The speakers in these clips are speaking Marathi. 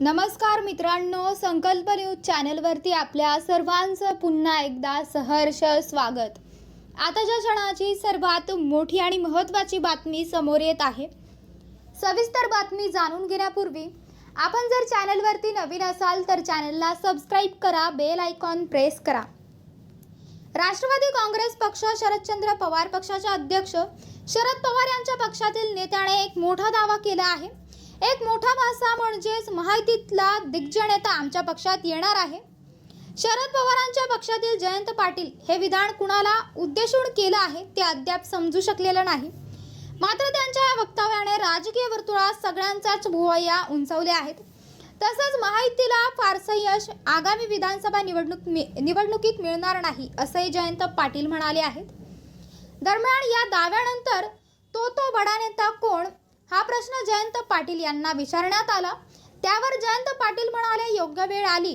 नमस्कार मित्रांनो संकल्प न्यूज चॅनलवरती आपल्या सर्वांचं पुन्हा एकदा सहर्ष स्वागत. आताच्या क्षणाची सर्वात मोठी आणि महत्त्वाची बातमी समोर येत आहे. सविस्तर बातमी जाणून घेण्यापूर्वी आपण जर चॅनलवरती नवीन असाल तर चॅनलला सबस्क्राईब करा बेल आयकॉन प्रेस करा. राष्ट्रवादी काँग्रेस पक्ष शरदचंद्र पवार पक्षाचे अध्यक्ष शरद पवार यांच्या पक्षातील नेत्याने एक मोठा दावा केला आहे. एक मोठा भासा म्हणजेच माहितीतला दिग्गज नेता आमच्या पक्षात येणार आहे. शरद पवारांच्या पक्षातील जयंत पाटील हे विधान कुणाला उद्देशून केलं आहे ते अद्याप समजू शकलेलं नाही. मात्र त्यांच्या या वक्तव्याने राजकीय वर्तुळात सगळ्यांचाच भुवया उंचावल्या आहेत. तसंच माहितीला फारसं यश आगामी विधानसभा निवडणूक मि- निवडणुकीत मिळणार नाही असंही जयंत पाटील म्हणाले आहेत. दरम्यान या दाव्यानंतर तो तो बडा नेता कोण हा प्रश्न जयंत पाटील यांना विचारण्यात आला. त्यावर जयंत पाटील म्हणाले योग्य वेळ आली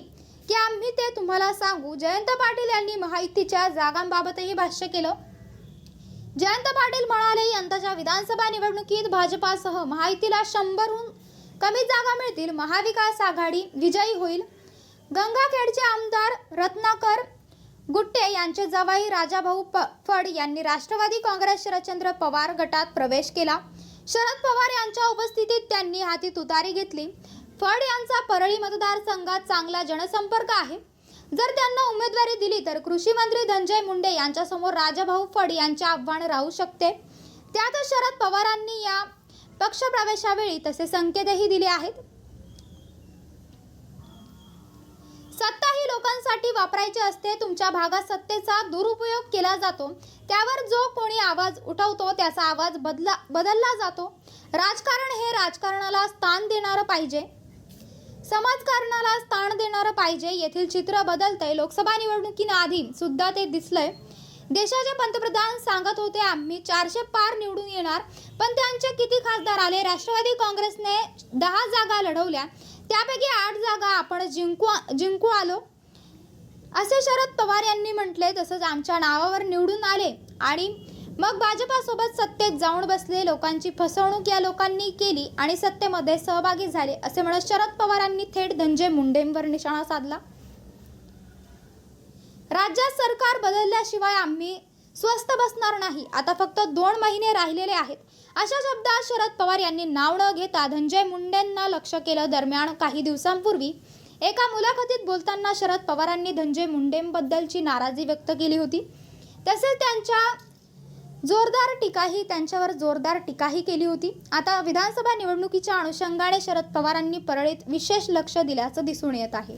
की आम्ही ते तुम्हाला सांगू. जयंत पाटील यांनी माहितीच्या जागांबाबतही भाष्य केलं. जयंत पाटील म्हणाले यंदाच्या विधानसभा निवडणुकीत भाजपासह महायुतीला शंभरहून कमी जागा मिळतील. महाविकास आघाडी विजयी होईल. गंगाखेडचे आमदार रत्नाकर गुट्टे यांचे जवाई राजाभाऊ प फड यांनी राष्ट्रवादी काँग्रेस शरदचंद्र पवार गटात प्रवेश केला. शरद पवार यांच्या उपस्थितीत त्यांनी हाती तुतारी घेतली. फड यांचा परळी मतदारसंघात चांगला जनसंपर्क आहे. जर त्यांना उमेदवारी दिली तर कृषी मंत्री धनंजय मुंडे यांच्यासमोर राजाभाऊ फड यांचे आव्हान राहू शकते. त्यातच शरद पवारांनी या पक्षप्रवेशावेळी तसे संकेतही दिले आहेत. सत्ता ही लोकांसाठी वापरायची असते तुमच्या भागात सत्तेचा दुरुपयोग केला जातो. त्यावर जो कोणी आवाज उठवतो त्याचा आवाज बदला बदलला जातो. राजकारण हे राजकारणाला स्थान देणारं पाहिजे. समाजकारणाला स्थान देणारं पाहिजे. येथील चित्र बदलतंय. लोकसभा निवडणुकीआधी सुद्धा ते दिसलंय. देशाचे पंतप्रधान सांगत होते आम्ही चारशे पार निवडून येणार पण त्यांचे किती खासदार आले? राष्ट्रवादी काँग्रेसने दहा जागा लढवल्या. त्यापैकी आठ जागा आपण जिंकू जिंकू आलो. असे शरद पवार यांनी म्हटले तसंच आमच्या नावावर निवडून आले आणि मग भाजपासोबत सत्तेत जाऊन बसले लोकांची फसवणूक या लोकांनी केली आणि सत्तेमध्ये सहभागी झाले असे म्हणत शरद पवारांनी थेट धनंजय मुंडेंवर निशाणा साधला. राज्यात सरकार बदलल्याशिवाय आम्ही स्वस्त बसणार नाही. आता फक्त दोन महिने राहिलेले आहेत. अशा शब्दात शरद पवार यांनी नाव न घेता धनंजय मुंडेंना लक्ष केलं दरम्यान काही दिवसांपूर्वी एका मुलाखतीत बोलताना शरद पवारांनी धनंजय मुंडेंबद्दलची नाराजी व्यक्त केली होती. तसेच त्यांच्या जोरदार टीकाही त्यांच्यावर जोरदार टीकाही केली होती. आता विधानसभा निवडणुकीच्या अनुषंगाने शरद पवारांनी परळीत विशेष लक्ष दिल्याचं दिसून येत आहे.